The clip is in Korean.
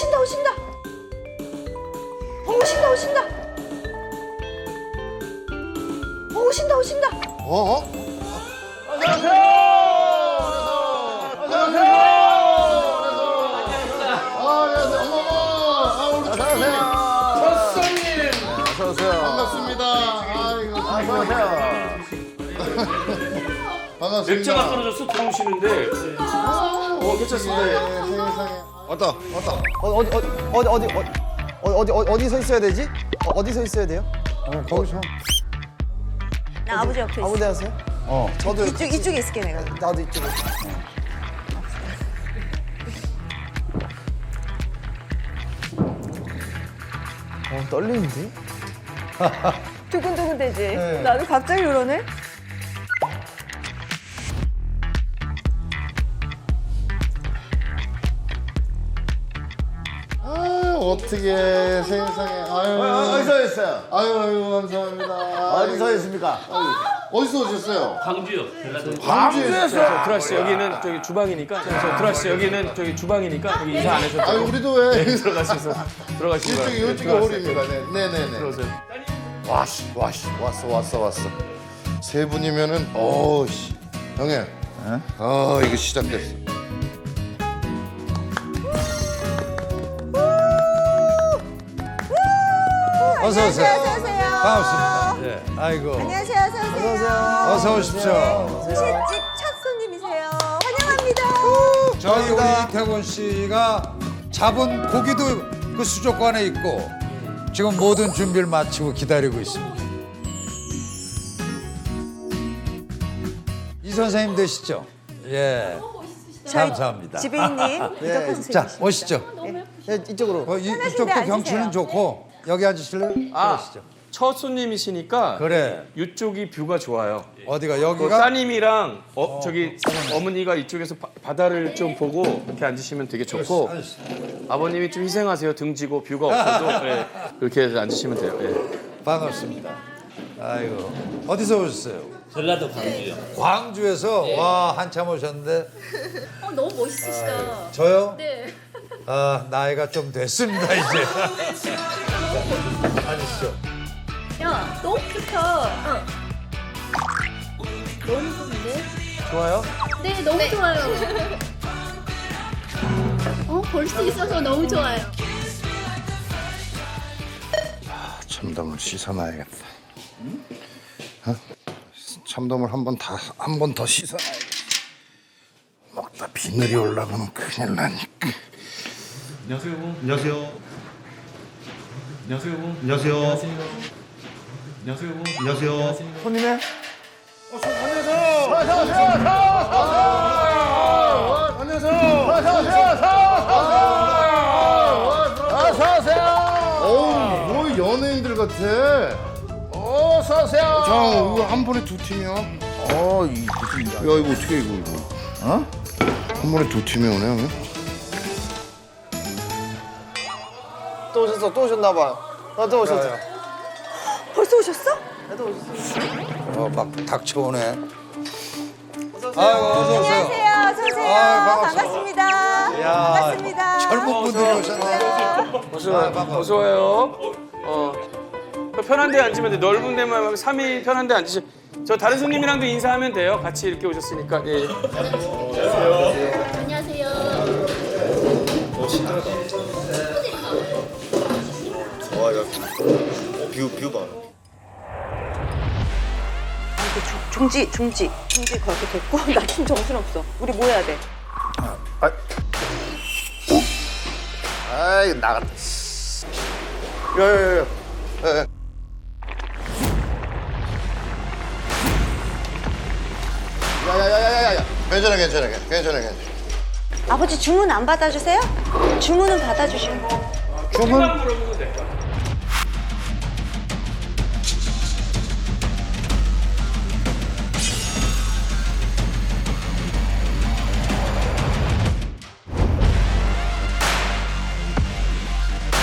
오신다 오신다 오신다 오신다 오신다 오신다 어? 어? 안녕하세요. 안녕하세요. 안녕하세요. 어머 어머. 아, 안녕하세요. 첫 손님. 어서 오세요. 반갑습니다. 아, 어서 오세요. 반갑습니다. 맥주가 떨어져서 들어오시는데. 네. 어, 괜찮습니다. 세상에. 왔다, 왔다. 어, 어디 어디 어디 어디 어디 어디 어디 어디 서 있어야 되지? 어, 어디 서 있어야 돼요? 어, 거기서. 나 아버지 옆에 아무 있어. 데 하세요? 어. 저도 이쪽 이쪽에 있을게 내가. 나도 이쪽에. 어 떨리는데? 두근두근 되지. 네. 나도 갑자기 그러네. 어떻게 세상에. 아유. 어디서 했어요? 아유, 아유, 감사합니다. 어디서 했습니까? 어디서 오셨어요? 광주요. 전라도. 광주에서. 들어가시죠. 여기는 저기 주방이니까. 저 들어가시죠. 여기는 저기 주방이니까 여기 인사 안 하셔도 아유. 우리도 왜. 들어가셔서 들어가시고. 이쪽이, 이쪽이 홀입니다. 네, 네네네. 들어오세요. 와씨, 와씨, 왔어, 왔어, 왔어. 세 분이면은, 어우씨. 형님. 아, 이거 시작됐어. 어서 오세요. 어서 오세요. 반갑습니다. 예. 아이고. 안녕하세요. 어서 오세요. 어서 오십시오. 수시집 첫 손님이세요. 환영합니다. 저희 우리 이태곤 씨가 잡은 고기도 그 수족관에 있고 지금 모든 준비를 마치고 기다리고 있습니다. 이 선생님 되시죠? 예. 감사합니다. 지배인님 이덕화 선생님. 자, 오시죠. 예, 이쪽으로. 어, 이, 편하신데 이쪽도 앉으세요. 경치는 좋고 여기 앉으실래요? 아, 그러시죠. 첫 손님이시니까 그래. 이쪽이 뷰가 좋아요. 어디가 그 여기가 따님이랑 어, 저기 어머니가 이쪽에서 바, 바다를 좀 보고 이렇게 앉으시면 되게 좋고 아버님이 좀 희생하세요 등지고 뷰가 없어도 예, 이렇게 해서 앉으시면 돼요. 예. 반갑습니다. 아이고 어디서 오셨어요? 전라도 광주요. 광주에서 와 한참 오셨는데 어, 너무 멋있으시다. 저요? 네. 아 나이가 좀 됐습니다 이제. 앉으시죠. 야, 너무 좋다. 어. 너무 좋은데? 좋아요? 네, 너무 좋아요. 어, 볼 수 있어서 너무 좋아요. 참돔을 씻어놔야겠다. 어? 참돔을 한 번 다 한 번 더 씻어놔야겠다. 먹다 비늘이 올라가면 큰일 나니까. 안녕하세요. 안녕하세요. 안녕하세요. 안녕하세요. 안녕하세요. 안녕하세요. 손님의 어우, 뭐 연예인들 같아. 어서 오세요. 자, 이거 한 번에 두 팀이야. 어, 이 무슨 야 이거 어떻게 이거 이거? 어? 한 번에 두 팀이 오네, 형님. 또 오셨어. 또 오셨나 봐. 나또 오셨어. 벌써 오셨어? 어막 닥쳐오네. 아이고 어서 오세요. 안녕하세요. 어서 오세요. 아유, 반갑습니다. 반갑습니다. 야, 반갑습니다. 젊은 분들이 오셨네. 어서 와요. 어서 와요. 어. 그 편한 데 앉으면 돼. 넓은 데만 하면 3인 편한 데 앉으시. 저 다른 손님이랑도 인사하면 돼요. 같이 이렇게 오셨으니까. 예. 안녕하세요. 와, 야. 뷰, 뷰 봐. 중지 중지 중지 그렇게 됐고 나 지금 정신 없어. 우리 뭐 해야 돼? 아이, 나갔다. 야, 야, 야, 야. 야, 야. 야, 야, 야, 야, 야, 야. 괜찮아, 괜찮아, 괜찮아, 괜찮아. 아버지 주문 안 받아주세요? 주문은 받아주시고. 주문 물어보고